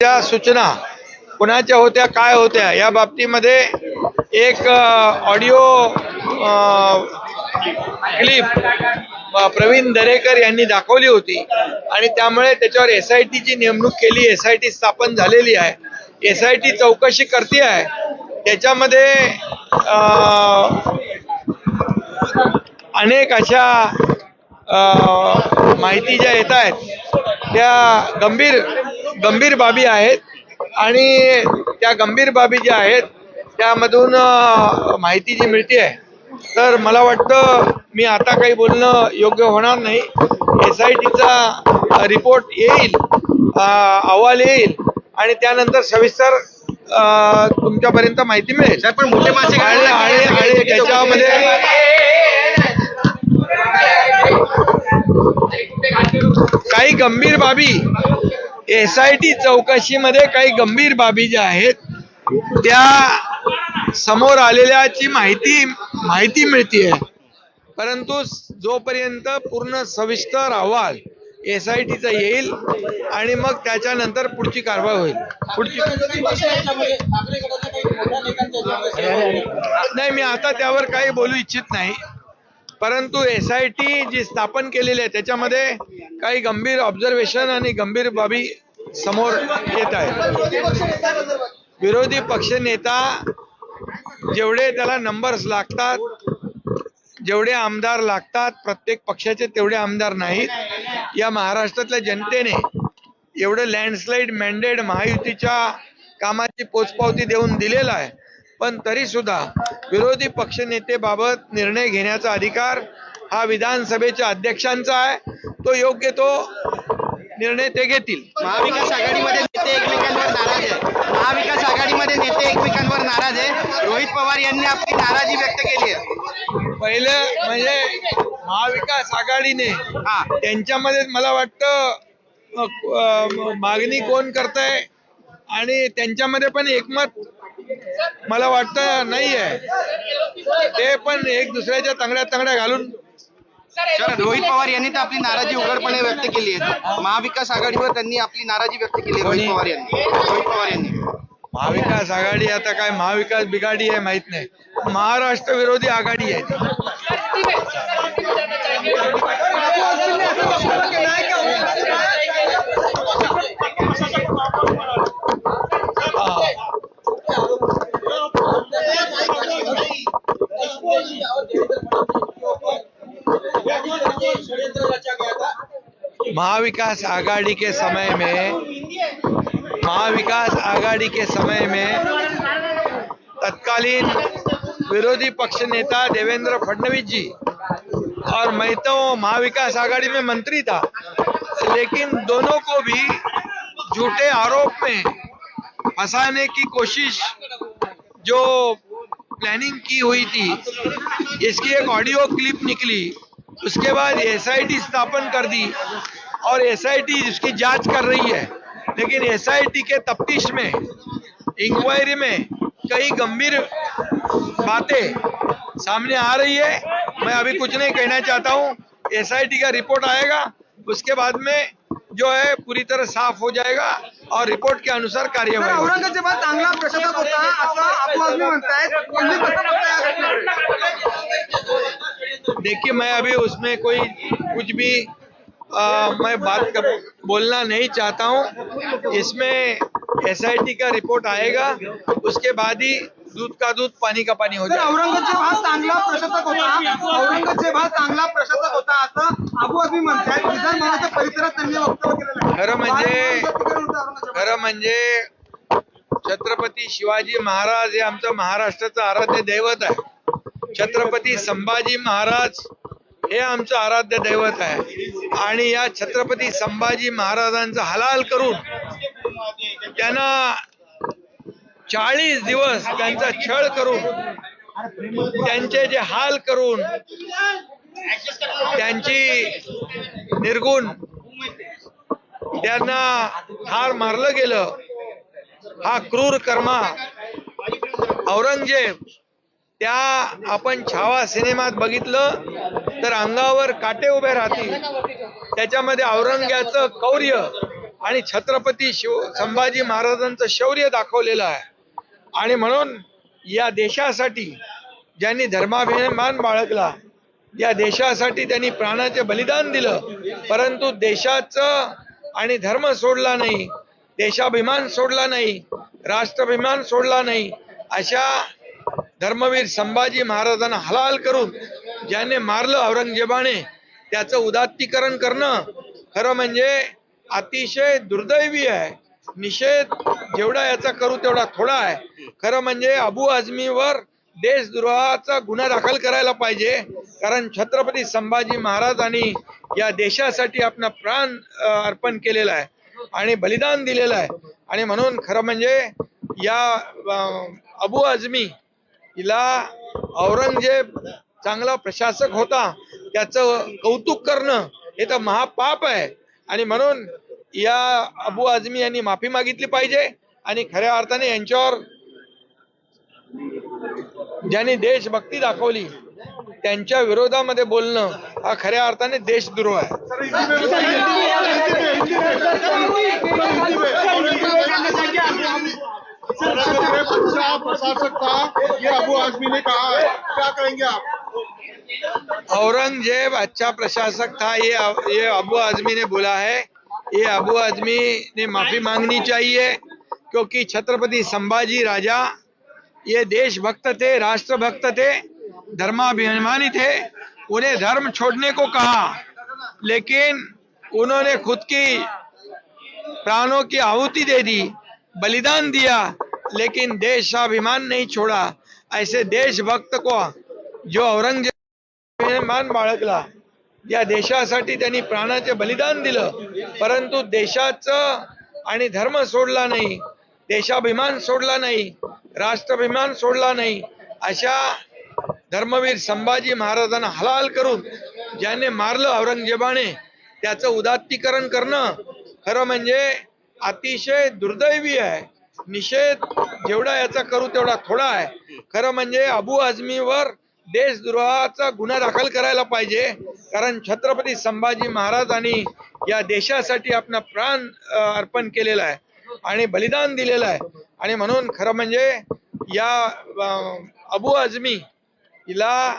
त्या सूचना कुणाच्या होत्या काय होत्या या बाबतीमध्ये एक ऑडिओ क्लिप प्रवीण दरेकर यांनी दाखवली होती. आणि त्यामुळे त्याच्यावर एस आय टीची नेमणूक केली एस आय टी स्थापन झालेली आहे. एस आय टी चौकशी करते आहे. त्याच्यामध्ये अनेक अशा माहिती ज्या येत आहेत त्या गंभीर गंभीर बाबी आहेत आणि त्या गंभीर बाबी ज्या आहेत त्यामधून माहिती जी मिळते आहे तर मला वाटतं मी आता काही बोलणं योग्य होणार नाही. एस आय टीचा रिपोर्ट येईल अहवाल येईल आणि त्यानंतर सविस्तर तुमच्यापर्यंत माहिती मिळेल. साहेब, पण मोठे मासे आणि त्याच्यामध्ये काही गंभीर बाबी एस आय टी चौकशीमध्ये काही गंभीर बाबी ज्या आहेत त्या समोर आलेल्याची माहिती माहिती मिळतीये. परंतु जोपर्यंत पूर्ण सविस्तर अहवाल एस आय टीचा येईल आणि मग त्याच्यानंतर पुढची कारवाई होईल. पुढची नाही मी आता त्यावर काही बोलू इच्छित नाही. परंतु एस आय टी जी स्थापन केलेली आहे त्याच्यामध्ये काही गंभीर ऑब्झर्वेशन आणि गंभीर बाबी समोर येत आहेत. विरोधी पक्ष नेता जेवढे त्याला नंबर्स लागतात जेवढे आमदार लागतात प्रत्येक पक्षाचे तेवढे आमदार नाहीत. या महाराष्ट्रातल्या जनतेने एवढं लँडस्लाईड मॅन्डेट महायुतीच्या कामाची पोचपावती देऊन दिलेला आहे. पण तरी सुद्धा विरोधी पक्षनेतेबाबत निर्णय घेण्याचा अधिकार हा विधानसभेच्या अध्यक्षांचा आहे. तो योग्य तो निर्णय ते घेतील. महाविकास आघाडीमध्ये नेते एकमेकांवर नाराज आहे महाविकास आघाडीमध्ये नेते एकमेकांवर नाराज आहे रोहित पवार यांनी आपली नाराजी व्यक्त केली आहे. पहिलं म्हणजे महाविकास आघाडीने हा. त्यांच्यामध्ये मला वाटतं मागणी कोण करताय आणि त्यांच्यामध्ये पण एकमत मला वाटतं नाही आहे. ते पण एक दुसऱ्याच्या तांगड्या तांगड्या घालून रोहित पवार यांनी तर आपली नाराजी उघडपणे व्यक्त केली आहे. महाविकास आघाडीवर त्यांनी आपली नाराजी व्यक्त केली आहे रोहित पवार यांनी. रोहित पवार यांनी. महाविकास आघाडी आता काय महाविकास बिघाडी आहे माहीत नाही. महाराष्ट्र विरोधी आघाडी आहे महाविकास आघाड़ी के समय में, महाविकास आघाड़ी के समय में तत्कालीन विरोधी पक्ष नेता देवेंद्र फडणवीस जी और मैं तो महाविकास आघाड़ी में मंत्री था, लेकिन दोनों को भी झूठे आरोप में फंसाने की कोशिश जो प्लानिंग की हुई थी, इसकी एक ऑडियो क्लिप निकली, उसके बाद एसआईटी स्थापन कर दी और एसआईटी इसकी जाँच कर रही है लेकिन एसआईटी के तफ्तीश में इंक्वायरी में कई गंभीर बातें सामने आ रही है। मैं अभी कुछ नहीं कहना चाहता हूँ। एसआईटी का रिपोर्ट आएगा उसके बाद में जो है पूरी तरह साफ़ हो जाएगा और रिपोर्ट के अनुसार कार्यवाही होगी चांगला प्रशासक होता? देखिए मैं अभी उसमें कोई कुछ भी आ, मैं बात कर, बोलना नहीं चाहता हूँ। इसमें एसआईटी का रिपोर्ट आएगा उसके बाद ही दूध का दूध पानी का पानी हो जाएगा। औरंगज़ेब हा चांगला प्रशासक होता। औरंगज़ेब हा चांगला प्रशासक होता असं अबू आझमी म्हणतायत विधान भवनाच्या परिसरात त्यांनी वक्तव्य केलेलं आहे खरं म्हणजे? खरं म्हणजे छत्रपती शिवाजी महाराज हे आमचं महाराष्ट्राचं आराध्य दैवत आहे। छत्रपती संभाजी महाराज हे आमचं आराध्य दैवत आहे। आणि या छत्रपती संभाजी महाराजांचा हलाल करून त्यांना चाळीस दिवस त्यांचा छळ करून त्यांचे जे हाल करून त्यांची निर्गुण त्यांना ठार मारलं गेलं. हा क्रूर कर्मा औरंगजेब त्या आपण छावा सिनेमात बघितलं. तर अंगावर काटे उभे राहतील. त्याच्यामध्ये औरंग्याचं कौर्य आणि छत्रपती शिव संभाजी महाराजांचं शौर्य दाखवलेलं आहे. आणि म्हणून या देशासाठी ज्यांनी धर्माभिमान बाळगला या देशासाठी त्यांनी प्राणाचे बलिदान दिलं. परंतु देशाचं आणि धर्म सोडला नाही देशाभिमान सोडला नाही राष्ट्राभिमान सोडला नाही अशा धर्मवीर संभाजी महाराजांना हलाल करून ज्याने मारलं औरंगजेबाने त्याचं उदात्तीकरण करणं खरं म्हणजे अतिशय दुर्दैवी आहे. निषेध जेवढा याचा करू तेवढा थोडा आहे. खरं म्हणजे अबू आझमीवर देशद्रोहाचा गुन्हा दाखल करायला पाहिजे कारण छत्रपती संभाजी महाराजांनी या देशासाठी आपला प्राण अर्पण केलेला आहे आणि बलिदान दिलेलं आहे. आणि म्हणून खरं म्हणजे या अबू आझमी हिला औरंगजेब चांगला प्रशासक होता त्याचं कौतुक करणं हे तर महापाप आहे आणि म्हणून या अबू आझमी यांनी माफी मागितली पाहिजे आणि खऱ्या अर्थाने यांच्यावर ज्यांनी देशभक्ती दाखवली त्यांच्या विरोधामध्ये बोलणं हा खऱ्या अर्थाने देशद्रोह आहे प्रशासक था ये अबू आजमी ने कहा है क्या कहेंगे आप औरंगज़ेब अच्छा प्रशासक था, ये ये अबू आजमी ने बोला है। ये अबू आजमी ने माफ़ी मांगनी चाहिए, क्योंकि छत्रपति संभाजी राजा, ये देशभक्त थे, राष्ट्रभक्त थे, धर्माभिमानी थे, उन्हें धर्म छोड़ने को कहा। लेकिन उन्होंने खुद की प्राणों की आहुति दे दी, बलिदान दिया, लेकिन देशाभिमान नहीं छोड़ा। ऐसे देशभक्त को जो औरंगजेब मान बाळगला या देशासाठी त्यांनी प्राणाचे बलिदान दिलं. परंतु देशाचं आणि धर्म सोडला नाही देशाभिमान सोडला नाही राष्ट्राभिमान सोडला नाही अशा धर्मवीर संभाजी महाराजांना हलाल करून ज्याने मारलं औरंगजेबाने त्याचं उदात्तीकरण करणं खरं म्हणजे अतिशय दुर्दैवी आहे. निषेध जेवढा याचा करू तेवढा थोडा आहे. खरं म्हणजे अबू आझमीवर देशद्रोहाचा गुन्हा दाखल करायला पाहिजे. कारण छत्रपती संभाजी महाराजांनी या देशासाठी आपला प्राण अर्पण केलेला आहे आणि बलिदान दिलेलं आहे. आणि म्हणून खरं म्हणजे या अबू आझमी हिला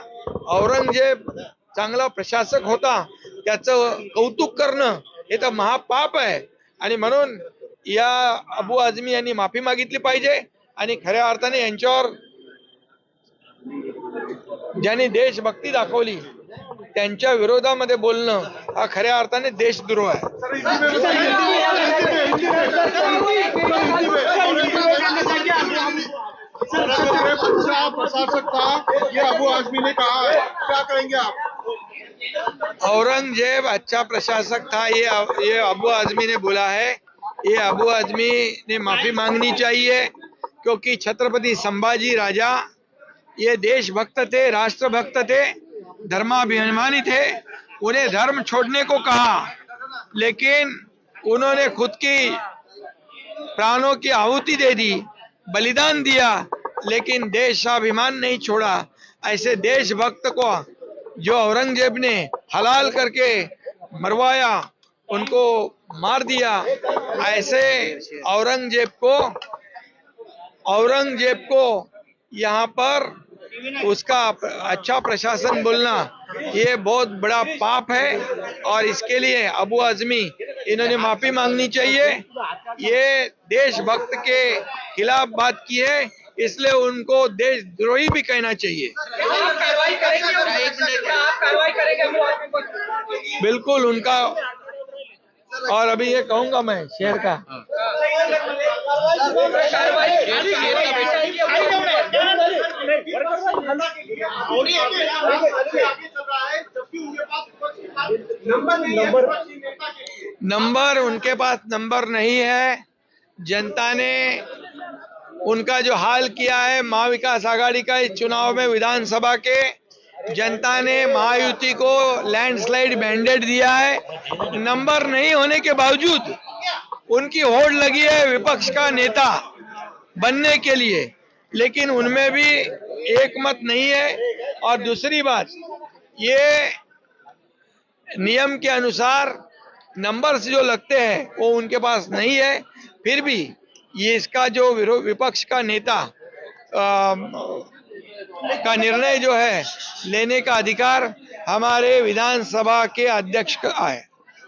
औरंगजेब चांगला प्रशासक होता. त्याचं कौतुक करणं हे तर महापाप आहे. आणि म्हणून या अबू आझमी यांनी माफी मागितली पाहिजे. आणि खऱ्या अर्थाने यांच्यावर ज्यांनी देशभक्ती दाखवली, त्यांच्या विरोधामध्ये बोलणं हा खऱ्या अर्थाने देशद्रोह आहे. औरंगज़ेब अच्छा प्रशासक था, ये ये अबू आजमी ने बोला है। ये अबू आजमी ने माफ़ी मांगनी चाहिए, क्योंकि छत्रपति संभाजी राजा ये देशभक्त थे, राष्ट्रभक्त थे, धर्माभिमानी थे, उन्हें धर्म छोड़ने को कहा। लेकिन उन्होंने खुद की प्राणों की आहुति दे दी, बलिदान दिया, लेकिन देशाभिमान नहीं छोड़ा। ऐसे देशभक्त को जो औरंगज़ेब ने हलाल करके मरवाया, उनको मार दिया, ऐसे औरंगज़ेब को औरंगज़ेब को यहाँ पर उसका अच्छा प्रशासन बोलना ये बहुत बड़ा पाप है और इसके लिए अबू आजमी इन्होंने माफ़ी मांगनी चाहिए। ये देशभक्त के खिलाफ बात की है इसलिए उनको देशद्रोही भी कहना चाहिए। बिल्कुल उनका और अभी ये कहूँगा मैं शेर का। नंबर उनके पास नंबर नहीं है। जनता ने उनका जो हाल किया है, महाविकास आघाड़ी का इस चुनाव में विधानसभा के जनता ने महायुति को लैंडस्लाइड मैंडेट दिया है। नंबर नहीं होने के बावजूद उनकी होड़ लगी है विपक्ष का नेता बनने के लिए। लेकिन उनमें भी एक मत नहीं है। और दूसरी बात ये नियम के अनुसार नंबर्स जो लगते हैं वो उनके पास नहीं है। फिर भी ये इसका जो विपक्ष का नेता अम, का निर्णय जो है लेने का अधिकार हमारे विधानसभा के अध्यक्ष का है।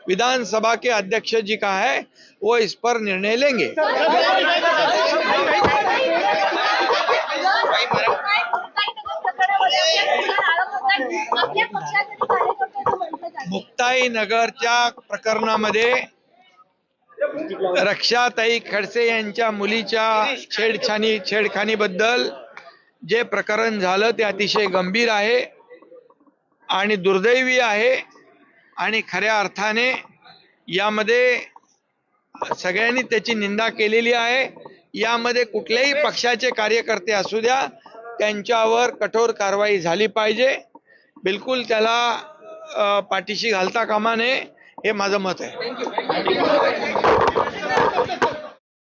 विधानसभा के अध्यक्ष जी का है, वो इस पर निर्णय लेंगे। मुक्ताई नगरच्या प्रकरणामध्ये रक्षाताई खडसे यांच्या मुलीच्या छेडछाणी छेडखानीबद्दल जे प्रकरण झालं ते अतिशय गंभीर आहे आणि दुर्दैवी आहे आणि खऱ्या अर्थाने यामध्ये सगळ्यांनी त्याची निंदा केलेली आहे. यामध्ये कुठल्याही पक्षाचे कार्यकर्ते असू द्या त्यांच्यावर कठोर कारवाई झाली पाहिजे. बिलकुल त्याला पाठीशी घालता कामा नये हे माझं मत आहे.